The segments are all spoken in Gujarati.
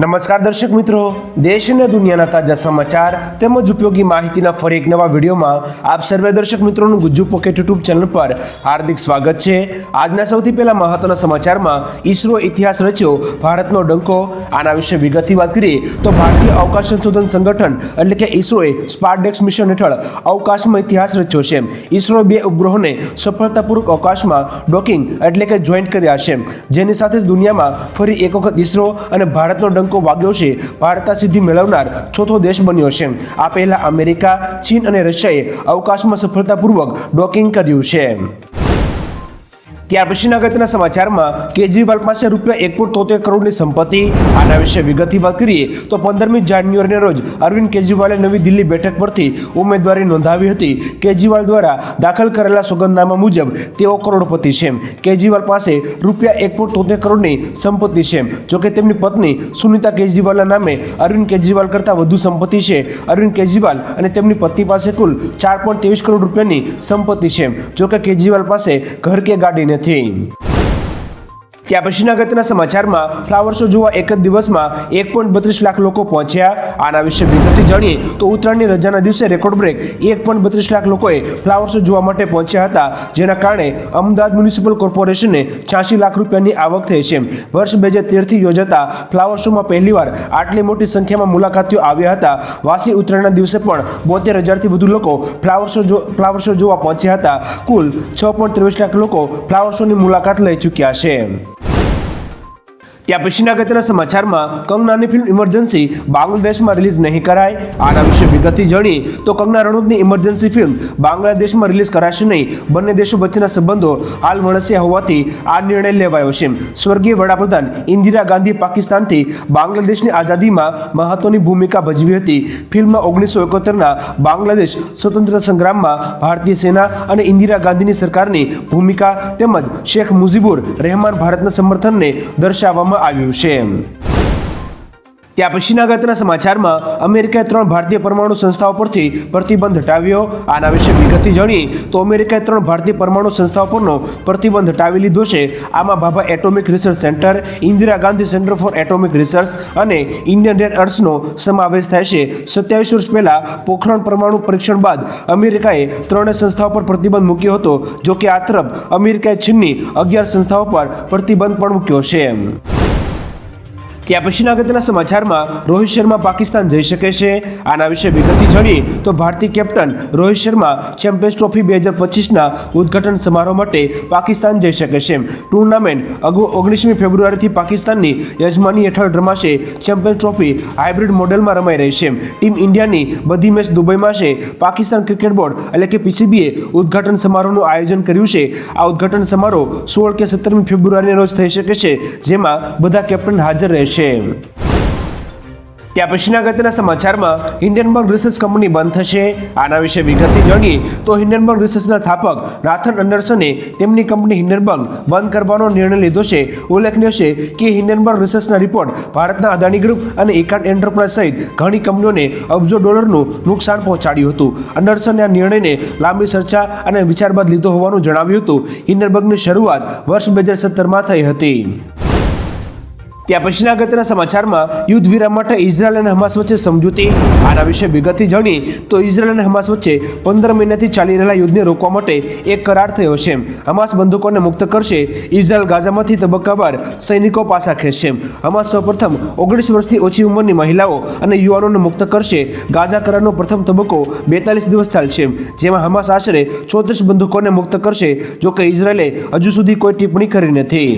નમસ્કાર દર્શક મિત્રો, દેશ અને દુનિયાના તાજા સમાચાર તેમજ ઉપયોગી માહિતીના ફરી એક નવા વિડીયોમાં આપ સર્વે દર્શક મિત્રોનું ગુજ્જુ પોકેટ યુટ્યુબ ચેનલ પર હાર્દિક સ્વાગત છે. આજના સૌથી પહેલા મહત્વના સમાચારમાં ઈસરો ઇતિહાસ રચ્યો, ભારતનો ડંકો, આના વિશે વિગતથી વાત કરીએ તો ભારતીય અવકાશ સંશોધન સંગઠન એટલે કે ઈસરોએ સ્પારડેક્સ મિશન હેઠળ અવકાશમાં ઇતિહાસ રચ્યો છે. ઈસરોએ બે ઉપગ્રહોને સફળતાપૂર્વક અવકાશમાં ડોકિંગ એટલે કે જોઈન્ટ કર્યા છે. જેની સાથે જ દુનિયામાં ફરી એક વખત ઈસરો અને ભારતનો ડંકો વાગ્યો છે. ભારત સિદ્ધિ મેળવનાર ચોથો દેશ બન્યો છે. આ પહેલા અમેરિકા, ચીન અને રશિયાએ અવકાશમાં સફળતાપૂર્વક ડોકિંગ કર્યું છે. ત્યાર પછીના અગત્યના સમાચારમાં કેજરીવાલ પાસે રૂપિયા એક પોઈન્ટ તોતેર કરોડની સંપત્તિ. આના વિશે વિગતથી વાત કરીએ તો પંદરમી જાન્યુઆરીના રોજ અરવિંદ કેજરીવાલે નવી દિલ્હી બેઠક પરથી ઉમેદવારી નોંધાવી હતી. કેજરીવાલ દ્વારા દાખલ કરેલા સોગંદનામા મુજબ તેઓ કરોડપતિ છે કેજરીવાલ પાસે રૂપિયા એક પોઈન્ટ તોતેર કરોડની સંપત્તિ છે જોકે તેમની પત્ની સુનિતા કેજરીવાલના નામે અરવિંદ કેજરીવાલ કરતાં વધુ સંપત્તિ છે. અરવિંદ કેજરીવાલ અને તેમની પત્ની પાસે કુલ ચાર પોઈન્ટ ત્રેવીસ કરોડ રૂપિયાની સંપત્તિ છે જોકે કેજરીવાલ પાસે ઘર કે ગાડી નથી નથી ત્યાં પછીના અગત્યના સમાચારમાં ફ્લાવર શો જોવા એક જ દિવસમાં એક પોઈન્ટ બત્રીસ લાખ લોકો પહોંચ્યા. આના વિશે વિગતથી જાણીએ તો ઉત્તરાયણની રજાના દિવસે રેકોર્ડ બ્રેક એક પોઈન્ટ બત્રીસ લાખ લોકોએ ફ્લાવર શો જોવા માટે પહોંચ્યા હતા, જેના કારણે અમદાવાદ મ્યુનિસિપલ કોર્પોરેશને છ્યાસી લાખ રૂપિયાની આવક થઈ છે. વર્ષ બે હજાર તેરથી યોજાતા ફ્લાવર શોમાં પહેલીવાર આટલી મોટી સંખ્યામાં મુલાકાતીઓ આવ્યા હતા. વાસી ઉત્તરાયણના દિવસે પણ બોતેર હજારથી વધુ લોકો ફ્લાવર શો ફ્લાવર શો જોવા પહોંચ્યા હતા. કુલ છ પોઈન્ટ ત્રેવીસ લાખ લોકો ફ્લાવર શોની મુલાકાત લઈ ચૂક્યા છે. ત્યાં પછીના અગત્યના સમાચારમાં કંગનાની ફિલ્મ ઇમરજન્સી બાંગ્લાદેશમાં રિલીઝ નહીં કરાય. આના વિશે વિગતથી જાણી તો કંગના રણૌતની ઇમરજન્સી ફિલ્મ બાંગ્લાદેશમાં રિલીઝ કરાશે નહીં. બંને દેશો વચ્ચેના સંબંધો હાલ વણસ્યા હોવાથી આ નિર્ણય લેવાયો છે. સ્વર્ગીય વડાપ્રધાન ઇન્દિરા ગાંધી પાકિસ્તાનથી બાંગ્લાદેશની આઝાદીમાં મહત્વની ભૂમિકા ભજવી હતી. ફિલ્મમાં ઓગણીસો એકોતેરના બાંગ્લાદેશ સ્વતંત્ર સંગ્રામમાં ભારતીય સેના અને ઇન્દિરા ગાંધીની સરકારની ભૂમિકા તેમજ શેખ મુજીબુર રહેમાન ભારતના સમર્થનને દર્શાવવામાં આવ્યું છે ત્યાં પછીના અગત્યના સમાચારમાં અમેરિકાએ ત્રણ ભારતીય પરમાણુ સંસ્થાઓ પરથી પ્રતિબંધ હટાવ્યો. આના વિશે વિગતથી જાણીએ તો અમેરિકાએ ત્રણ ભારતીય પરમાણુ સંસ્થાઓ પરનો પ્રતિબંધ હટાવી લીધો છે. આમાં Bhabha atomic research centre, Indira Gandhi centre for atomic research અને ઇન્ડિયન રેડ અર્થનો સમાવેશ થાય છે. સત્યાવીસ વર્ષ પહેલાં પોખરણ પરમાણુ પરીક્ષણ બાદ અમેરિકાએ ત્રણેય સંસ્થાઓ પર પ્રતિબંધ મૂક્યો હતો, જો કે આ તરફ અમેરિકાએ ચીનની અગિયાર સંસ્થાઓ પર પ્રતિબંધ પણ મૂક્યો છે. ત્યાં પછીના અગત્યના સમાચારમાં રોહિત શર્મા પાકિસ્તાન જઈ શકે છે. આના વિશે વિગતથી જાણીએ તો ભારતીય captain Rohit Sharma champions trophy બે હજાર પચીસના ઉદ્ઘાટન સમારોહ માટે પાકિસ્તાન જઈ શકે છે. ટુર્નામેન્ટ અગાઉ ઓગણીસમી ફેબ્રુઆરીથી પાકિસ્તાનની યજમાની હેઠળ રમાશે. ચેમ્પિયન્સ ટ્રોફી હાઇબ્રિડ મોડેલમાં રમાઈ રહી છે. ટીમ ઇન્ડિયાની બધી મેચ દુબઈમાં છે. પાકિસ્તાન ક્રિકેટ બોર્ડ એટલે કે પીસીબીએ ઉદ્ઘાટન સમારોહનું આયોજન કર્યું છે. આ ઉદ્ઘાટન સમારોહ સોળ કે સત્તરમી ફેબ્રુઆરીના રોજ થઈ શકે છે, જેમાં બધા કેપ્ટન હાજર રહેશે. ત્યાં પછીના અગત્યના સમાચારમાં હિન્ડનબર્ગ રિસર્ચ કંપની બંધ થશે. આના વિશે વિગતથી જાણીએ તો હિન્ડનબર્ગ રિસર્ચના સ્થાપક રાથન અંડરસને તેમની કંપની હિન્ડનબર્ગ બંધ કરવાનો નિર્ણય લીધો છે. ઉલ્લેખનીય છે કે હિન્ડનબર્ગ રિસર્ચના રિપોર્ટ ભારતના અદાણી ગ્રુપ અને એકાન્ટ એન્ટરપ્રાઇઝ સહિત ઘણી કંપનીઓને અબજો ડોલરનું નુકસાન પહોંચાડ્યું હતું. અંડરસને આ નિર્ણયને લાંબી ચર્ચા અને વિચાર બાદ લીધો હોવાનું જણાવ્યું હતું. હિન્ડનબર્ગની શરૂઆત વર્ષ બે હજાર સત્તરમાં થઈ હતી. ત્યાં પછીના અગત્યના સમાચારમાં યુદ્ધ વિરામ માટે ઇઝરાયલ અને હમાસ વચ્ચે સમજૂતી, આના વિશે વિગતથી જાણીએ તો ઇઝરાયલ અને હમાસ વચ્ચે પંદર મહિનાથી ચાલી રહેલા યુદ્ધને રોકવા માટે એક કરાર થયો છે. હમાસ બંદૂકોને મુક્ત કરશે, ઇઝરાયલ ગાઝામાંથી તબક્કાવાર સૈનિકો પાછા ખેંચશે. હમાસ સૌપ્રથમ ઓગણીસ વર્ષથી ઓછી ઉંમરની મહિલાઓ અને યુવાનોને મુક્ત કરશે. ગાઝા કરારનો પ્રથમ તબક્કો બેતાલીસ દિવસ ચાલશે, જેમાં હમાસ આશરે ચોત્રીસ બંદૂકોને મુક્ત કરશે જોકે ઇઝરાયલે હજુ સુધી કોઈ ટિપ્પણી કરી નથી.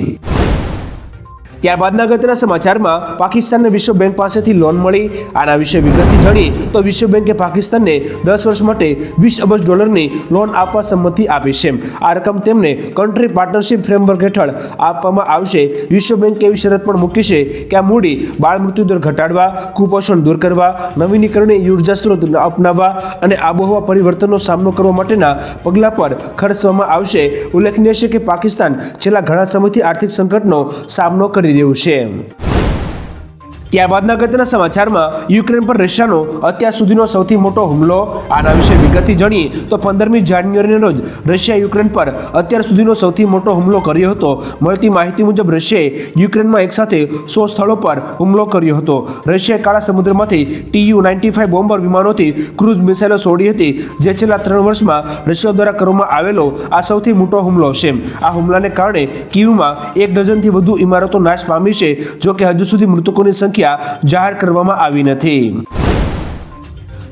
ત્યારબાદના અગત્યના સમાચારમાં પાકિસ્તાનને વિશ્વ બેંક પાસેથી લોન મળી. આના વિશે વિગતથી જાણીએ તો વિશ્વ બેંકે પાકિસ્તાનને દસ વર્ષ માટે વીસ અબજ ડોલરની લોન આપવા સંમતિ આપી છે. આ રકમ તેમને કન્ટ્રી પાર્ટનરશિપ ફ્રેમવર્ક હેઠળ આપવામાં આવશે. વિશ્વ બેંકે એવી શરત પણ મૂકી છે કે આ મૂડી બાળ મૃત્યુ દર ઘટાડવા, કુપોષણ દૂર કરવા, નવીનીકરણીય ઊર્જા સ્ત્રોત અપનાવવા અને આબોહવા પરિવર્તનનો સામનો કરવા માટેના પગલાં પર ખર્ચવામાં આવશે. ઉલ્લેખનીય છે કે પાકિસ્તાન છેલ્લા ઘણા સમયથી આર્થિક સંકટનો સામનો કરી રહ્યું છે ત્યારબાદના અગત્યના સમાચારમાં યુક્રેન પર રશિયાનો અત્યાર સુધીનો સૌથી મોટો હુમલો, આના વિશે વિગતથી જાણીએ તો પંદરમી જાન્યુઆરીના રોજ રશિયા યુક્રેન પર અત્યાર સુધીનો સૌથી મોટો હુમલો કર્યો હતો. મળતી માહિતી મુજબ, રશિયાએ યુક્રેનમાં એકસાથે સો સ્થળો પર હુમલો કર્યો હતો. રશિયાએ કાળા સમુદ્રમાંથી ટીયુ નાઇન્ટી ફાઇવ બોમ્બર વિમાનોથી ક્રૂઝ મિસાઇલો છોડી હતી, જે છેલ્લા ત્રણ વર્ષમાં રશિયા દ્વારા કરવામાં આવેલો આ સૌથી મોટો હુમલો છે. આ હુમલાને કારણે કીવમાં એક ડઝનથી વધુ ઇમારતો નાશ પામી છે, જોકે હજુ સુધી મૃતકોની સંખ્યા જાહેર કરવામાં આવી નથી.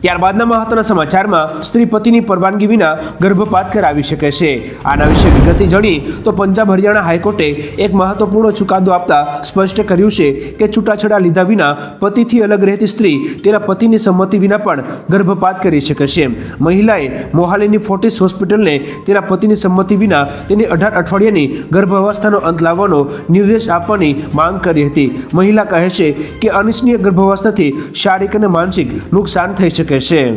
ત્યારબાદના મહત્વના સમાચારમાં સ્ત્રી પતિની પરવાનગી વિના ગર્ભપાત કરાવી શકે છે. આના વિશે વિગતે જાણી તો પંજાબ હરિયાણા હાઈકોર્ટે એક મહત્વપૂર્ણ ચુકાદો આપતા સ્પષ્ટ કર્યું છે કે છૂટાછેડા લીધા વિના પતિથી અલગ રહેતી સ્ત્રી તેના પતિની સંમતિ વિના પણ ગર્ભપાત કરી શકે છે. મહિલાએ મોહાલીની ફોર્ટિસ હોસ્પિટલને તેના પતિની સંમતિ વિના તેની અઢાર અઠવાડિયાની ગર્ભાવસ્થાનો અંત લાવવાનો નિર્દેશ આપવાની માંગ કરી હતી. મહિલા કહે છે કે અનિચ્છનીય ગર્ભાવસ્થાથી શારીરિક અને માનસિક નુકસાન થઈ શકે છે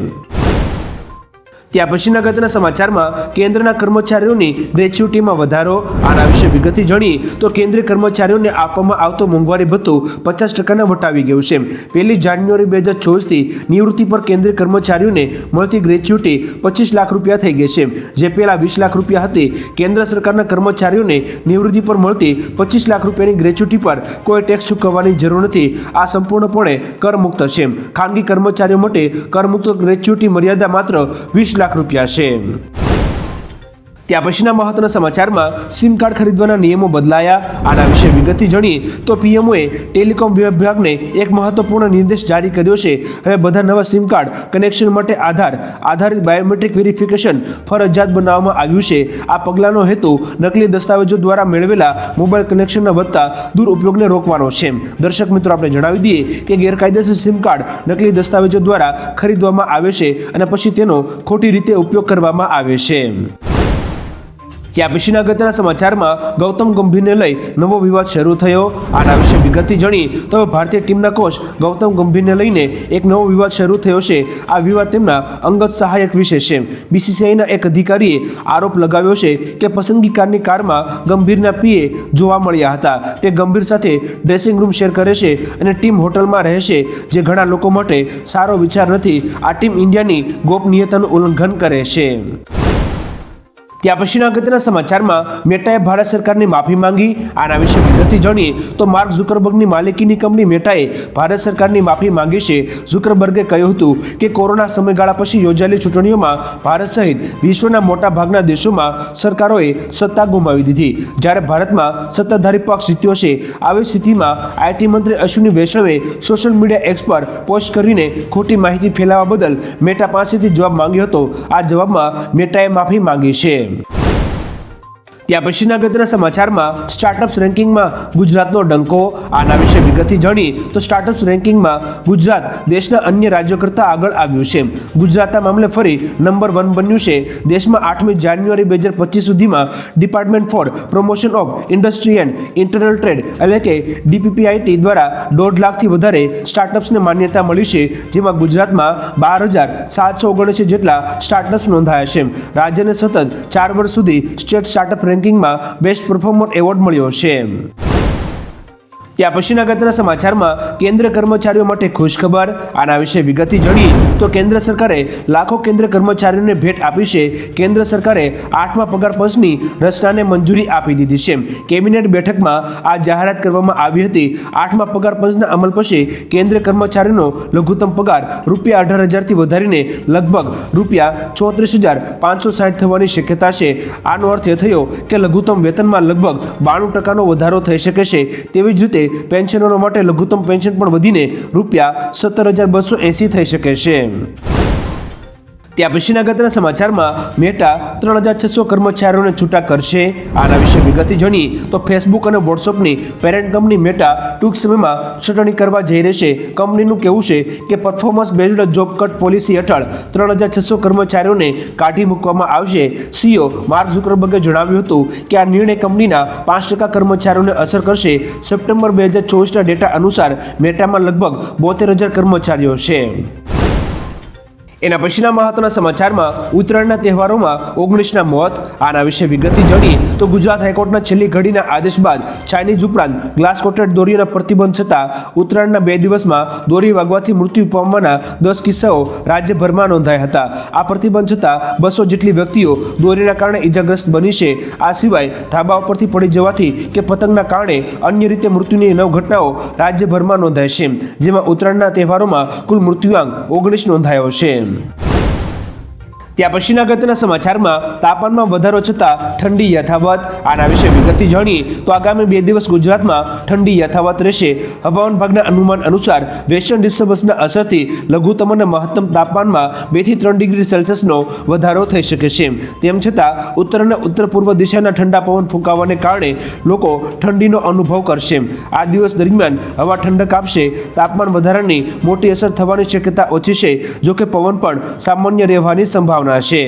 ત્યાં પછીના ગતના સમાચારમાં કેન્દ્રના કર્મચારીઓની ગ્રેચ્યુટીમાં વધારો. આના વિશે વિગતે જાણીએ તો કેન્દ્રીય કર્મચારીઓને આપવામાં આવતો મોંઘવારી ભથ્થું પચાસ ટકાના વટાવી ગયું છે. પહેલી જાન્યુઆરી બે હજાર ચોવીસથી નિવૃત્તિ પર કેન્દ્રીય કર્મચારીઓને મળતી ગ્રેચ્યુટી પચીસ લાખ રૂપિયા થઈ ગઈ છે. જે પહેલાં વીસ લાખ રૂપિયા હતી, કેન્દ્ર સરકારના કર્મચારીઓને નિવૃત્તિ પર મળતી પચીસ લાખ રૂપિયાની ગ્રેચ્યુટી પર કોઈ ટેક્સ ચૂકવવાની જરૂર નથી. આ સંપૂર્ણપણે કરમુક્ત છે. ખાનગી કર્મચારીઓ માટે કરમુક્ત ગ્રેચ્યુટી મર્યાદા માત્ર વીસ લાખ રૂપિયા છે. ત્યાં પછીના મહત્વના સમાચારમાં સિમ કાર્ડ ખરીદવાના નિયમો બદલાયા. આના વિશે વિગતથી જાણીએ તો પીએમઓએ ટેલિકોમ વિભાગને એક મહત્વપૂર્ણ નિર્દેશ જારી કર્યો છે. હવે બધા નવા સિમ કાર્ડ કનેક્શન માટે આધાર, આધારિત બાયોમેટ્રિક વેરિફિકેશન ફરજિયાત બનાવવામાં આવ્યું છે. આ પગલાંનો હેતુ નકલી દસ્તાવેજો દ્વારા મેળવેલા મોબાઈલ કનેક્શનના વધતા દુરુપયોગને રોકવાનો છે. દર્શક મિત્રો, આપણે જણાવી દઈએ કે ગેરકાયદેસર સિમ કાર્ડ નકલી દસ્તાવેજો દ્વારા ખરીદવામાં આવે છે અને પછી તેનો ખોટી રીતે ઉપયોગ કરવામાં આવે છે. ત્યાં પછીના અગત્યના સમાચારમાં ગૌતમ ગંભીરને લઈ નવો વિવાદ શરૂ થયો. આના વિશે વિગતથી જાણી તો ભારતીય ટીમના કોચ ગૌતમ ગંભીરને લઈને એક નવો વિવાદ શરૂ થયો છે. આ વિવાદ તેમના અંગત સહાયક વિશે છે. બીસીસીઆઈના એક અધિકારીએ આરોપ લગાવ્યો છે કે પસંદગી કારની કારમાં ગંભીરના પીએ જોવા મળ્યા હતા. તે ગંભીર સાથે ડ્રેસિંગ રૂમ શેર કરે છે અને ટીમ હોટલમાં રહે છે, જે ઘણા લોકો માટે સારો વિચાર નથી. આ ટીમ ઇન્ડિયાની ગોપનીયતાનું ઉલ્લંઘન કરે છે. ત્યાં પછીના અગત્યના સમાચારમાં મેટાએ ભારત સરકારની માફી માંગી. આના વિશે વિગતથી જાણીએ તો માર્ક ઝુકરબર્ગની માલિકીની કંપની મેટાએ ભારત સરકારની માફી માંગી છે. ઝુકરબર્ગે કહ્યું હતું કે કોરોના સમયગાળા પછી યોજાયેલી ચૂંટણીઓમાં ભારત સહિત વિશ્વના મોટા ભાગના દેશોમાં સરકારોએ સત્તા ગુમાવી દીધી. જ્યારે ભારતમાં સત્તાધારી પક્ષ જીત્યો છે, આવી સ્થિતિમાં આઈટી મંત્રી અશ્વિની વૈષ્ણવે સોશિયલ મીડિયા એક્સ પર પોસ્ટ કરીને ખોટી માહિતી ફેલાવવા બદલ મેટા પાસેથી જવાબ માંગ્યો હતો. આ જવાબમાં મેટાએ માફી માંગી છે. name. ત્યાં પછીના અગત્યના સમાચારમાં સ્ટાર્ટઅપ્સ રેન્કિંગમાં ગુજરાતનો ડંકો. આના વિશે વિગતથી જાણી તો સ્ટાર્ટઅપ્સ રેન્કિંગમાં ગુજરાત દેશના અન્ય રાજ્યો કરતાં આગળ આવ્યું છે. ગુજરાત આ મામલે ફરી નંબર વન બન્યું છે. દેશમાં આઠમી જાન્યુઆરી બે હજાર પચીસ સુધીમાં department for promotion of industry and internal trade એટલે કે ડીપીપીઆઈટી દ્વારા દોઢ લાખથી વધારે સ્ટાર્ટઅપ્સને માન્યતા મળી છે, જેમાં ગુજરાતમાં બાર હજાર સાતસો ઓગણસી જેટલા સ્ટાર્ટઅપ્સ નોંધાયા છે. રાજ્યને સતત ચાર વર્ષ સુધી સ્ટેટ સ્ટાર્ટઅપ રેન્કિંગમાં બેસ્ટ પરફોર્મર એવોર્ડ મળ્યો છે. ત્યાં પછીના અગત્યના સમાચારમાં કેન્દ્ર કર્મચારીઓ માટે ખુશખબર, આના વિશે વિગતથી જાણીએ તો કેન્દ્ર સરકારે લાખો કેન્દ્ર કર્મચારીઓને ભેટ આપી છે. કેન્દ્ર સરકારે આઠમા પગાર પંચની રચનાને મંજૂરી આપી દીધી છે. કેબિનેટ બેઠકમાં આ જાહેરાત કરવામાં આવી હતી. આઠમા પગાર પંચના અમલ પછી કેન્દ્ર કર્મચારીનો લઘુત્તમ પગાર રૂપિયા અઢાર હજારથી વધારીને લગભગ રૂપિયા ચોત્રીસ હજાર પાંચસો સાઠ થવાની શક્યતા છે. આનો અર્થ એ થયો કે લઘુત્તમ વેતનમાં લગભગ બાણું ટકાનો વધારો થઈ શકે છે. તેવી જ રીતે પેન્શનરો માટે લઘુત્તમ પેન્શન પણ વધીને રૂપિયા સત્તર હજાર બસો એંસી થઈ શકે છે. ત્યાં પછીના અગત્યના સમાચારમાં મેટા ત્રણ હજાર છસો કર્મચારીઓને છૂટા કરશે. આના વિશે વિગતથી જાણીએ તો ફેસબુક અને વોટ્સઅપની પેરેન્ટ કંપની મેટા ટૂંક સમયમાં છટણી કરવા જઈ રહેશે. કંપનીનું કહેવું છે કે performance based job cut policy હેઠળ ત્રણ હજાર છસો કર્મચારીઓને કાઢી મૂકવામાં આવશે. સીઓ માર્ક ઝુકરબર્ગે જણાવ્યું હતું કે આ નિર્ણય કંપનીના પાંચ ટકા કર્મચારીઓને અસર કરશે. સપ્ટેમ્બર બે હજાર ચોવીસના ડેટા અનુસાર મેટામાં લગભગ બોતેર હજાર કર્મચારીઓ છે. એના પછીના મહત્વના સમાચારમાં ઉત્તરાયણના તહેવારોમાં ઓગણીસના મોત, આના વિશે વિગતથી જણીએ તો ગુજરાત હાઈકોર્ટના છેલ્લી ઘડીના આદેશ બાદ ચાઇનીઝ ઉપરાંત ગ્લાસ કોટેડ દોરીઓના પ્રતિબંધ છતાં ઉત્તરાયણના બે દિવસમાં દોરી વાગવાથી મૃત્યુ પામવાના દસ કિસ્સાઓ રાજ્યભરમાં નોંધાયા હતા. આ પ્રતિબંધ છતાં બસો જેટલી વ્યક્તિઓ દોરીના કારણે ઈજાગ્રસ્ત બની છે. આ સિવાય ધાબા ઉપરથી પડી જવાથી કે પતંગના કારણે અન્ય રીતે મૃત્યુની નવ ઘટનાઓ રાજ્યભરમાં નોંધાય છે. જેમાં ઉત્તરાયણના તહેવારોમાં કુલ મૃત્યુઆંક ઓગણીસ નોંધાયો છે. Украины. ત્યાં પછીના અગત્યના સમાચારમાં તાપમાનમાં વધારો છતાં ઠંડી યથાવત. આના વિશે વિગતથી જાણીએ તો આગામી બે દિવસ ગુજરાતમાં ઠંડી યથાવત રહેશે. હવામાન વિભાગના અનુમાન અનુસાર વેસ્ટર્ન ડિસ્ટર્બન્સના અસરથી લઘુત્તમ અને મહત્તમ તાપમાનમાં બેથી ત્રણ ડિગ્રી સેલ્સિયસનો વધારો થઈ શકે છે. તેમ છતાં ઉત્તર અને ઉત્તર પૂર્વ દિશાના ઠંડા પવન ફૂંકાવાને કારણે લોકો ઠંડીનો અનુભવ કરશે. આ દિવસ દરમિયાન હવા ઠંડક આપશે. તાપમાન વધારાની મોટી અસર થવાની શક્યતા ઓછી છે, જોકે પવન પણ સામાન્ય રહેવાની સંભાવના છે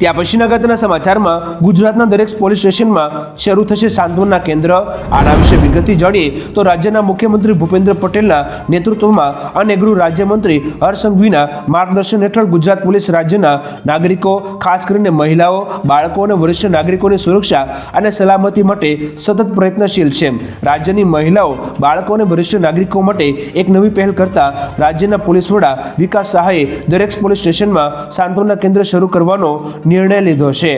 ત્યાં પછીના અગત્યના સમાચારમાં ગુજરાતના દરેક પોલીસ સ્ટેશનમાં શરૂ થશે સાંત્વનના કેન્દ્ર. આના વિશે વિગતથી જાણીએ તો રાજ્યના મુખ્યમંત્રી ભૂપેન્દ્ર પટેલના નેતૃત્વમાં અને ગૃહ રાજ્યમંત્રી હર્ષ સંઘવીના માર્ગદર્શન હેઠળ ગુજરાત પોલીસ રાજ્યના નાગરિકો, ખાસ કરીને મહિલાઓ, બાળકો અને વરિષ્ઠ નાગરિકોની સુરક્ષા અને સલામતી માટે સતત પ્રયત્નશીલ છે. રાજ્યની મહિલાઓ, બાળકો અને વરિષ્ઠ નાગરિકો માટે એક નવી પહેલ કરતા રાજ્યના પોલીસ વડા વિકાસ સહાયે દરેક પોલીસ સ્ટેશનમાં સાંત્વના કેન્દ્ર શરૂ કરવાનો નિર્ણય લીધો છે.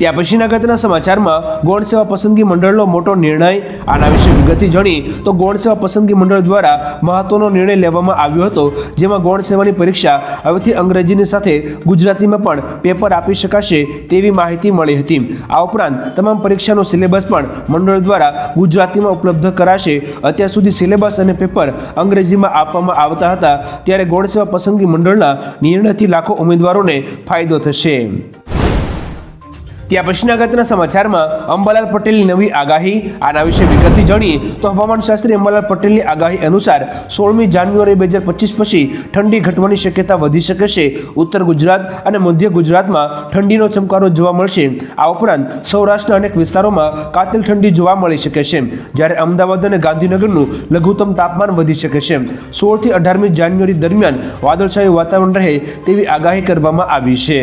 ત્યાં પછીના અગત્યના સમાચારમાં ગૌણ સેવા પસંદગી મંડળનો મોટો નિર્ણય આના વિશે વિગતે જાણી તો ગૌણ સેવા પસંદગી મંડળ દ્વારા મહત્વનો નિર્ણય લેવામાં આવ્યો હતો, જેમાં ગૌણ સેવાની પરીક્ષા હવેથી અંગ્રેજીની સાથે ગુજરાતીમાં પણ પેપર આપી શકાશે તેવી માહિતી મળી હતી. આ ઉપરાંત તમામ પરીક્ષાનો સિલેબસ પણ મંડળ દ્વારા ગુજરાતીમાં ઉપલબ્ધ કરાશે. અત્યાર સુધી સિલેબસ અને પેપર અંગ્રેજીમાં આપવામાં આવતા હતા, ત્યારે ગૌણ સેવા પસંદગી મંડળના નિર્ણયથી લાખો ઉમેદવારોને ફાયદો થશે. ત્યાં પછીના અગત્યના સમાચારમાં અંબાલાલ પટેલની નવી આગાહી. આના વિશે વિગતથી જાણીએ તો હવામાન શાસ્ત્રી અંબાલાલ પટેલની આગાહી અનુસાર સોળમી જાન્યુઆરી બે હજાર પચીસ પછી ઠંડી ઘટવાની શક્યતા વધી શકે છે ઉત્તર ગુજરાત અને મધ્ય ગુજરાતમાં ઠંડીનો ચમકારો જોવા મળશે. આ ઉપરાંત સૌરાષ્ટ્રના અનેક વિસ્તારોમાં કાતિલ ઠંડી જોવા મળી શકે છે. જ્યારે અમદાવાદ અને ગાંધીનગરનું લઘુત્તમ તાપમાન વધી શકે છે. સોળથી અઢારમી જાન્યુઆરી દરમિયાન વાદળછાયું વાતાવરણ રહે તેવી આગાહી કરવામાં આવી છે.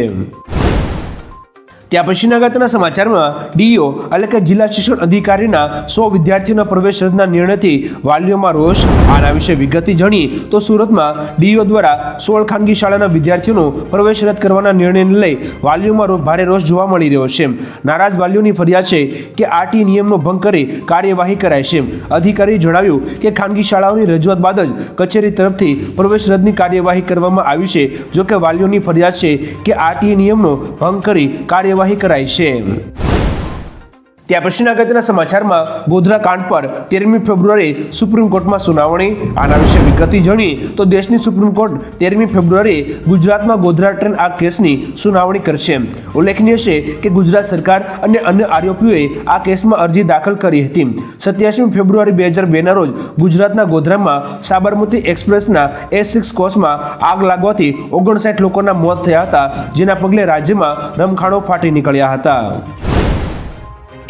ત્યાં પછીના અગત્યના સમાચારમાં ડીઓ એટલે કે જિલ્લા શિક્ષણ અધિકારીના સો વિદ્યાર્થીઓના પ્રવેશ રદના નિર્ણયથી વાલીઓમાં રોષ, આના વિશે વિગતથી જાણીએ તો સુરતમાં ડીઓ દ્વારા સોળ ખાનગી શાળાના વિદ્યાર્થીઓનો પ્રવેશ રદ કરવાના નિર્ણયને લઈ વાલીઓમાં ભારે રોષ જોવા મળી રહ્યો છે. નારાજ વાલીઓની ફરિયાદ છે કે આરટી નિયમનો ભંગ કરી કાર્યવાહી કરાય છે. અધિકારીએ જણાવ્યું કે ખાનગી શાળાઓની રજૂઆત બાદ જ કચેરી તરફથી પ્રવેશ રદની કાર્યવાહી કરવામાં આવી છે. જોકે વાલીઓની ફરિયાદ છે કે આરટી નિયમનો ભંગ કરી કાર્યવાહી કરાઈ છે ત્યાં પછીના અગત્યના સમાચારમાં ગોધરા કાંડ પર તેરમી ફેબ્રુઆરી સુપ્રીમ કોર્ટમાં સુનાવણી, આના વિશે વિગતથી જણી તો દેશની સુપ્રીમ કોર્ટ તેરમી ફેબ્રુઆરી ગુજરાતમાં ગોધરા ટ્રેન આ કેસની સુનાવણી કરશે. ઉલ્લેખનીય છે કે ગુજરાત સરકાર અને અન્ય આરોપીઓએ આ કેસમાં અરજી દાખલ કરી હતી. સત્યાવીસમી ફેબ્રુઆરી બે હજાર બેના રોજ ગુજરાતના ગોધરામાં સાબરમતી એક્સપ્રેસના એસ સિક્સ કોચમાં આગ લાગવાથી ઓગણસાઠ લોકોના મોત થયા હતા, જેના પગલે રાજ્યમાં રમખાણો ફાટી નીકળ્યા હતા.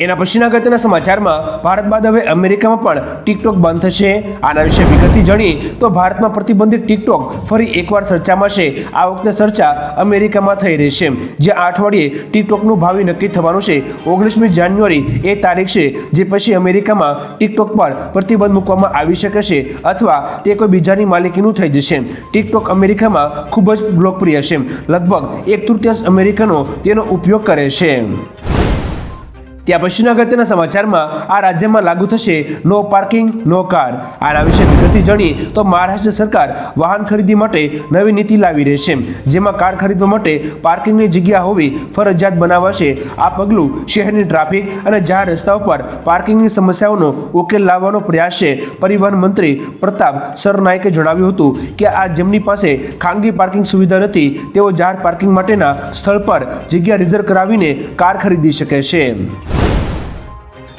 એના પછીના અગત્યના સમાચારમાં ભારત બાદ હવે અમેરિકામાં પણ ટિકટોક બંધ થશે. આના વિશે વિગતથી જાણીએ તો ભારતમાં પ્રતિબંધિત ટિકટોક ફરી એકવાર ચર્ચામાં છે. આ વખતે ચર્ચા અમેરિકામાં થઈ રહી છે. જે અઠવાડિયે ટિકટોકનું ભાવિ નક્કી થવાનું છે. ઓગણીસમી જાન્યુઆરી એ તારીખ છે, જે પછી અમેરિકામાં ટિકટોક પર પ્રતિબંધ મૂકવામાં આવી શકે છે અથવા તે કોઈ બીજાની માલિકીનું થઈ જશે. ટિકટોક અમેરિકામાં ખૂબ જ લોકપ્રિય છે. લગભગ એક તૃતીયાંશ અમેરિકનો તેનો ઉપયોગ કરે છે. ત્યાં પછીના અગત્યના સમાચારમાં આ રાજ્યમાં લાગુ થશે નો પાર્કિંગ નો કાર આના વિશે વિગતથી જાણીએ તો મહારાષ્ટ્ર સરકાર વાહન ખરીદી માટે નવી નીતિ લાવી રહી છે જેમાં કાર ખરીદવા માટે પાર્કિંગની જગ્યા હોવી ફરજિયાત બનાવાશે. આ પગલું શહેરની ટ્રાફિક અને જાહેર રસ્તાઓ પર પાર્કિંગની સમસ્યાઓનો ઉકેલ લાવવાનો પ્રયાસ છે. પરિવહન મંત્રી પ્રતાપ સરનાયકે જણાવ્યું હતું કે આ જેમની પાસે ખાનગી પાર્કિંગ સુવિધા નથી, તેઓ જાહેર પાર્કિંગ માટેના સ્થળ પર જગ્યા રિઝર્વ કરાવીને કાર ખરીદી શકે છે.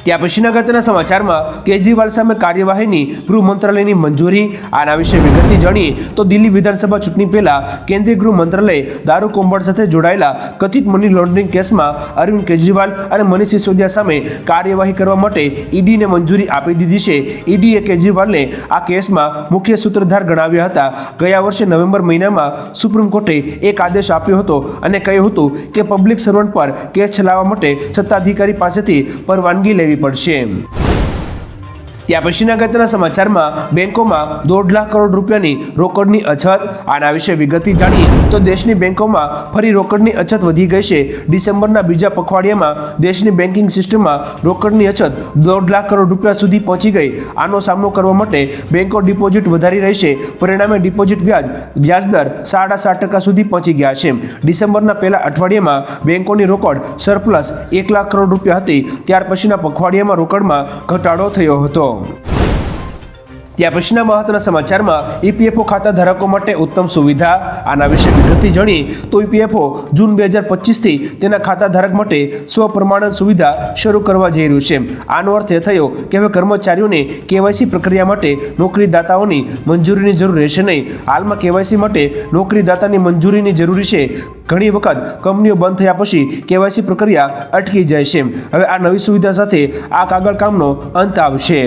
ત્યાં પછીના અગત્યના સમાચારમાં કેજરીવાલ સામે કાર્યવાહીની ગૃહ મંત્રાલયની મંજૂરી. આના વિશે વિગતથી જાણીએ તો દિલ્હી વિધાનસભા ચૂંટણી પહેલા કેન્દ્રીય ગૃહ મંત્રાલય દારૂ કૌભાંડ સાથે જોડાયેલા કથિત મની લોન્ડરિંગ કેસમાં અરવિંદ કેજરીવાલ અને મનીષ સિસોદિયા સામે કાર્યવાહી કરવા માટે ઈડીને મંજૂરી આપી દીધી છે. ઈડીએ કેજરીવાલને આ કેસમાં મુખ્ય સૂત્રધાર ગણાવ્યા હતા. ગયા વર્ષે નવેમ્બર મહિનામાં સુપ્રીમ કોર્ટે એક આદેશ આપ્યો હતો અને કહ્યું હતું કે પબ્લિક સર્વન્ટ પર કેસ ચલાવવા માટે સત્તાધિકારી પાસેથી પરવાનગી લેવી પડશે ત્યાં પછીના અગત્યના સમાચારમાં બેંકોમાં દોઢ લાખ કરોડ રૂપિયાની રોકડની અછત. આના વિશે વિગતથી જાણીએ તો દેશની બેંકોમાં ફરી રોકડની અછત વધી ગઈ છે. ડિસેમ્બરના બીજા પખવાડિયામાં દેશની બેન્કિંગ સિસ્ટમમાં રોકડની અછત દોઢ લાખ કરોડ રૂપિયા સુધી પહોંચી ગઈ. આનો સામનો કરવા માટે બેંકો ડિપોઝિટ વધારી રહી છે. પરિણામે ડિપોઝિટ વ્યાજ, વ્યાજદર સાડા સાત ટકા સુધી પહોંચી ગયા છે. ડિસેમ્બરના પહેલા અઠવાડિયામાં બેંકોની રોકડ સરપ્લસ એક લાખ કરોડ રૂપિયા હતી. ત્યાર પછીના પખવાડિયામાં રોકડમાં ઘટાડો થયો હતો. 있어요 ત્યાં પછીના મહત્વના સમાચારમાં ઈપીએફઓ ખાતા ધારકો માટે ઉત્તમ સુવિધા. આના વિશે વિગતથી જાણીએ તો ઈપીએફઓ જૂન બે હજાર પચીસથી તેના ખાતા ધારક માટે સ્વપ્રમાણન સુવિધા શરૂ કરવા જઈ રહ્યું છે. આનો અર્થ એ થયો કે હવે કર્મચારીઓને કેવાયસી પ્રક્રિયા માટે નોકરીદાતાઓની મંજૂરીની જરૂર રહેશે નહીં. હાલમાં કેવાયસી માટે નોકરીદાતાની મંજૂરીની જરૂરી છે. ઘણી વખત કંપનીઓ બંધ થયા પછી કેવાયસી પ્રક્રિયા અટકી જાય છે. હવે આ નવી સુવિધા સાથે આ કાગળ કામનો અંત આવશે.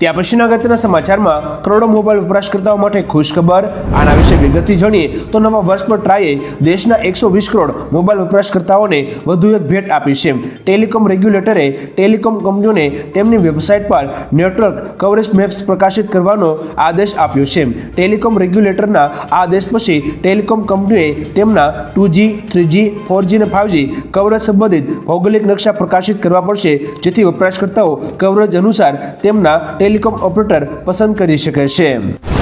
ત્યાં પછીના અગત્યના સમાચારમાં કરોડો મોબાઈલ વપરાશકર્તાઓ માટે ખુશખબર. આના વિશે વિગતથી જાણીએ તો નવા વર્ષ પર ટ્રાયે દેશના એકસો વીસ કરોડ મોબાઈલ વપરાશકર્તાઓને વધુ એક ભેટ આપી છે. ટેલિકોમ રેગ્યુલેટરે ટેલિકોમ કંપનીઓને તેમની વેબસાઇટ પર નેટવર્ક કવરેજ મેપ્સ પ્રકાશિત કરવાનો આદેશ આપ્યો છે. ટેલિકોમ રેગ્યુલેટરના આદેશ પછી ટેલિકોમ કંપનીઓએ તેમના two G three G four G અને ફાઇવ જી કવરેજ સંબંધિત ભૌગોલિક નકશા પ્રકાશિત કરવા પડશે, જેથી વપરાશકર્તાઓ કવરેજ અનુસાર તેમના ટેલિકોમ ઓપરેટર પસંદ કરી શકે છે.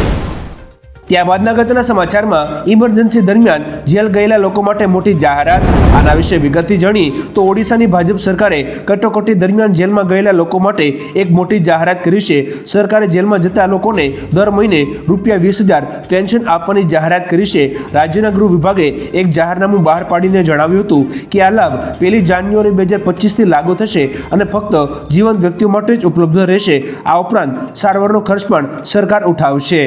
ત્યારબાદના ગતના સમાચારમાં ઇમરજન્સી દરમિયાન જેલ ગયેલા લોકો માટે મોટી જાહેરાત. આના વિશે વિગતથી જાણી તો ઓડિશાની ભાજપ સરકારે કટોકટી દરમિયાન જેલમાં ગયેલા લોકો માટે એક મોટી જાહેરાત કરી છે. સરકારે જેલમાં જતા લોકોને દર મહિને રૂપિયા વીસ હજાર પેન્શન આપવાની જાહેરાત કરી છે. રાજ્યના ગૃહ વિભાગે એક જાહેરનામું બહાર પાડીને જણાવ્યું હતું કે આ લાભ પહેલી જાન્યુઆરી બે હજાર પચીસથી લાગુ થશે અને ફક્ત જીવંત વ્યક્તિઓ માટે જ ઉપલબ્ધ રહેશે. આ ઉપરાંત સારવારનો ખર્ચ પણ સરકાર ઉઠાવશે.